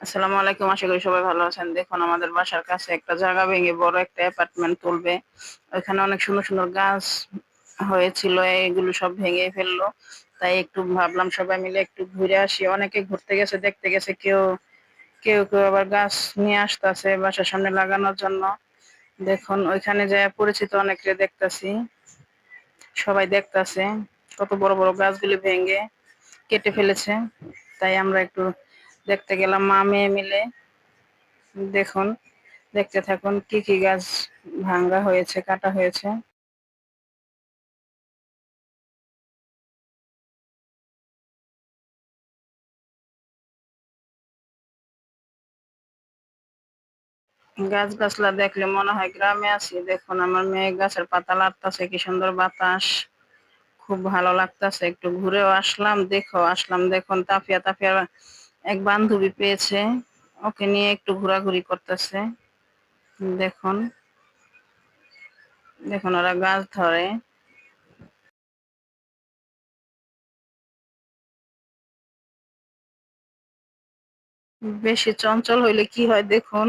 আসসালামু আলাইকুম, আশা করি সবাই ভালো আছেন। দেখুন, আমাদের বাসার কাছে একটা জায়গা ভেঙে বড় একটা অ্যাপার্টমেন্ট তুলবে। ওইখানে অনেক সুন্দর সুন্দর গাছ হয়েছিল, এগুলো সব ভেঙে ফেলল। তাই একটু ভাবলাম সবাই মিলে একটু ঘুরে আসি। অনেকে ঘুরতে গেছে, দেখতে গেছে, কেউ কেউ কেউ আবার গাছ নিয়ে আসতেছে বাসার সামনে লাগানোর জন্য। দেখুন, ওইখানে যে পরিচিত অনেকে দেখতেছি, সবাই দেখতেছে। কত বড় বড় গাছগুলি ভেঙে কেটে ফেলেছে। তাই আমরা একটু দেখতে গেলাম মা মেয়ে মিলে। দেখুন, দেখতে থাকুন কি কি গাছ ভাঙ্গা হয়েছে, কাটা হয়েছে। গাছ গাছলা দেখলে মনে হয় গ্রামে আছি। দেখুন, আমার মেয়ে গাছের পাতা লাড়তাছে কি সুন্দর বাতাস। খুব ভালো লাগতাছে। একটু ঘুরেও আসলাম, দেখো, আসলাম, দেখুন তাফিয়া তাফিয়া এক বান্ধবী পেয়েছে, ওকে নিয়ে একটু ঘোরাঘুরি করতেছে। দেখুন দেখুন ওরা গাছ ধরে। বেশি চঞ্চল হইলে কি হয় দেখুন,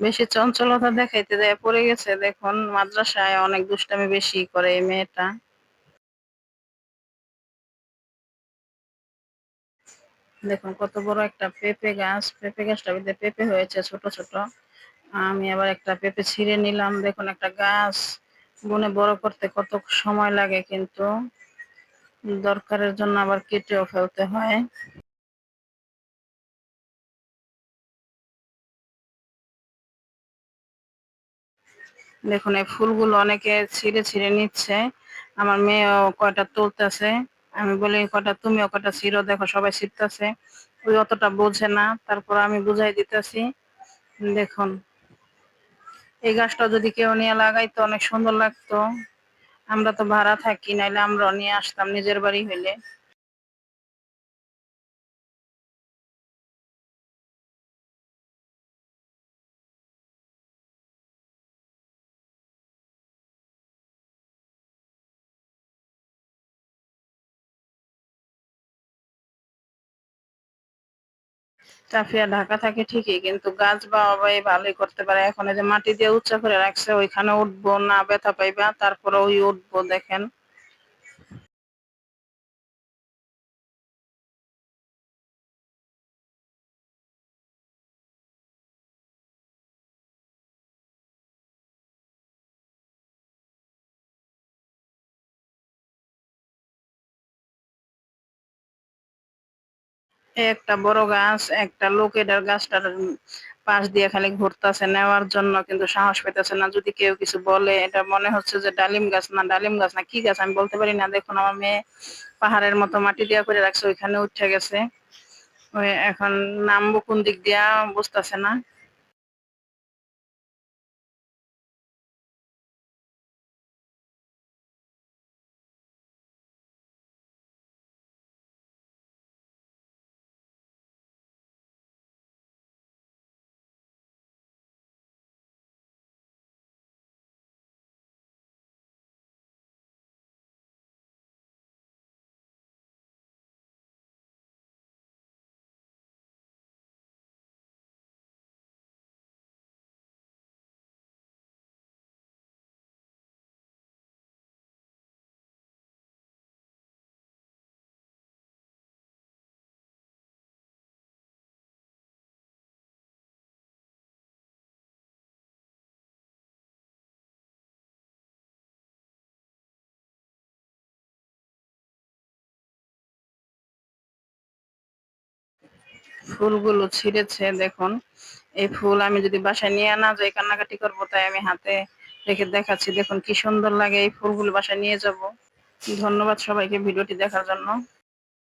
বেশি চঞ্চলতা দেখাইতে যায় পড়ে গেছে। দেখুন, মাদ্রাসায় অনেক দুষ্টামি বেশি করে এই মেয়েটা। দেখুন, কত বড় একটা পেঁপে গাছ। পেঁপে গাছটা ভিতরে পেঁপে হয়েছে ছোট ছোট। আমি আবার একটা পেঁপে ছিঁড়ে নিলাম। দেখুন, একটা গাছ। বনে বড় করতে কত সময় লাগে কিন্তু দরকারের জন্য আবার কেটেও ফেলতে হয়। দেখুন, এই ফুলগুলো অনেকে ছিঁড়ে ছিঁড়ে নিচ্ছে। আমার মেয়েও কয়টা তুলতেছে। আমি বলি কটা তুমিও কটা ছিঁড়ো দেখো সবাই ছিঁড়তেছে ওই অতটা বোঝে না। তারপর আমি বুঝাই দিতেছি, দেখুন, এই গাছটা যদি কেউ নিয়ে লাগাইতো, অনেক সুন্দর লাগতো। আমরা তো ভাড়া থাকি, নাইলে আমরা নিয়ে আসতাম নিজের বাড়ি হইলে। চাফিয়া ঢাকা থাকে ঠিকই, কিন্তু গাছ বা অবাই ভালোই করতে পারে। এখন এই যে মাটি দিয়ে উচ্চা করে রাখছে, ওইখানে উঠবো, না ব্যথা পাইবা, তারপরে ওই উঠবো, দেখেন। একটা বড় গাছ, একটা লোক এটার গাছটার পাশ দিয়ে খালি ঘুরতেছে, নেওয়ার জন্য কিন্তু সাহস পেতেছে না। যদি কেউ কিছু বলে, এটা মনে হচ্ছে যে ডালিম গাছ না, ডালিম গাছ না, কি গাছ? আমি বলতে পারি না। দেখুন, আমার মেয়ে পাহাড়ের মতো মাটি দিয়া করে রাখছে, ওইখানে উঠে গেছে। এখন নামবো কোন দিক দিয়া, বুঝতেছে না। ফুলগুলো ছিঁড়েছে, দেখুন। এই ফুল আমি যদি বাসায় নিয়ে না যাই, কান্নাকাটি করব, তাই আমি হাতে রেখে দেখাচ্ছি। দেখুন কি সুন্দর লাগে এই ফুলগুলো বাসায় নিয়ে যাব। ধন্যবাদ সবাইকে ভিডিওটি দেখার জন্য।